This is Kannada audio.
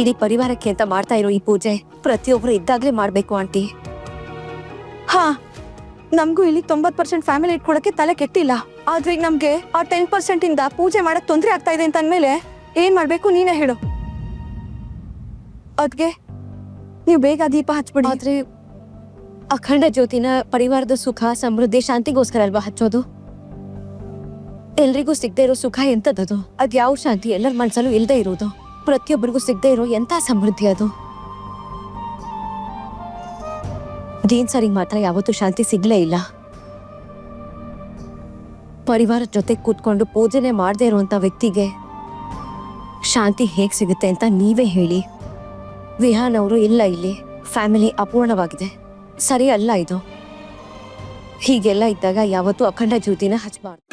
ಇಡೀ ಪರಿವಾರಕ್ಕೆ ಅಂತ ಮಾಡ್ತಾ ಇರೋ ಈ ಪೂಜೆ ಪ್ರತಿಯೊಬ್ರು ಇದ್ದಾಗ್ಲೇ ಮಾಡ್ಬೇಕು ಆಂಟಿ. ಹಾ ನಮಗೂ ಇಲ್ಲಿ ತೊಂಬತ್ ಪರ್ಸೆಂಟ್ ಫ್ಯಾಮಿಲಿ ಇಟ್ಕೊಳಕ್ಕೆ ತಲೆ ಕೆಟ್ಟಿಲ್ಲ. ಆದ್ರೆ ಈಗ ನಮ್ಗೆ ಆ ಟೆನ್ ಪರ್ಸೆಂಟ್ ಇಂದ ಪೂಜೆ ಮಾಡಕ್ ತೊಂದ್ರೆ ಆಗ್ತಾ ಇದೆ ಅಂತ ಅಂದ್ಮೇಲೆ ಏನ್ ಮಾಡ್ಬೇಕು ನೀನೇ ಹೇಳು. ಅದ್ಗೆ ನೀವು ಬೇಗ ದೀಪ ಹಚ್ಬಿಡಿ. ಆದ್ರೆ ಅಖಂಡ ಜ್ಯೋತಿನ ಪರಿವಾರದ ಸುಖ ಸಮೃದ್ಧಿ ಶಾಂತಿಗೋಸ್ಕರ ಅಲ್ವಾ ಹಚ್ಚೋದು? ಎಲ್ರಿಗೂ ಸಿಗದೆ ಇರೋ ಸುಖ ಎಂತದ್ದು? ಅದ್ ಯಾವ ಶಾಂತಿ? ಎಲ್ಲರ ಮನ್ಸಲ್ಲೂ ಇಲ್ದೇ ಇರೋದು? ಪ್ರತಿಯೊಬ್ಬರಿಗೂ ಸಿಗದೆ ಇರೋ ಎಂತ ಸಮೃದ್ಧಿ ಅದು? ಜೀನ್ ಸರಿಗೆ ಮಾತ್ರ ಯಾವತ್ತೂ ಶಾಂತಿ ಸಿಗ್ಲೇ ಇಲ್ಲ. ಪರಿವಾರದ ಜೊತೆ ಕೂತ್ಕೊಂಡು ಪೂಜೆನೆ ಮಾಡದೇ ಇರುವಂತ ವ್ಯಕ್ತಿಗೆ ಶಾಂತಿ ಹೇಗ್ ಸಿಗುತ್ತೆ ಅಂತ ನೀವೇ ಹೇಳಿ. ವಿಹಾನ್ ಅವರು ಇಲ್ಲ ಇಲ್ಲಿ. ಫ್ಯಾಮಿಲಿ ಅಪೂರ್ಣವಾಗಿದೆ. ಸರಿ ಅಲ್ಲ ಇದು. ಹೀಗೆಲ್ಲ ಇದ್ದಾಗ ಯಾವತ್ತೂ ಅಖಂಡ ಜ್ಯೋತಿನ ಹಚ್ಚಬಾರ್ದು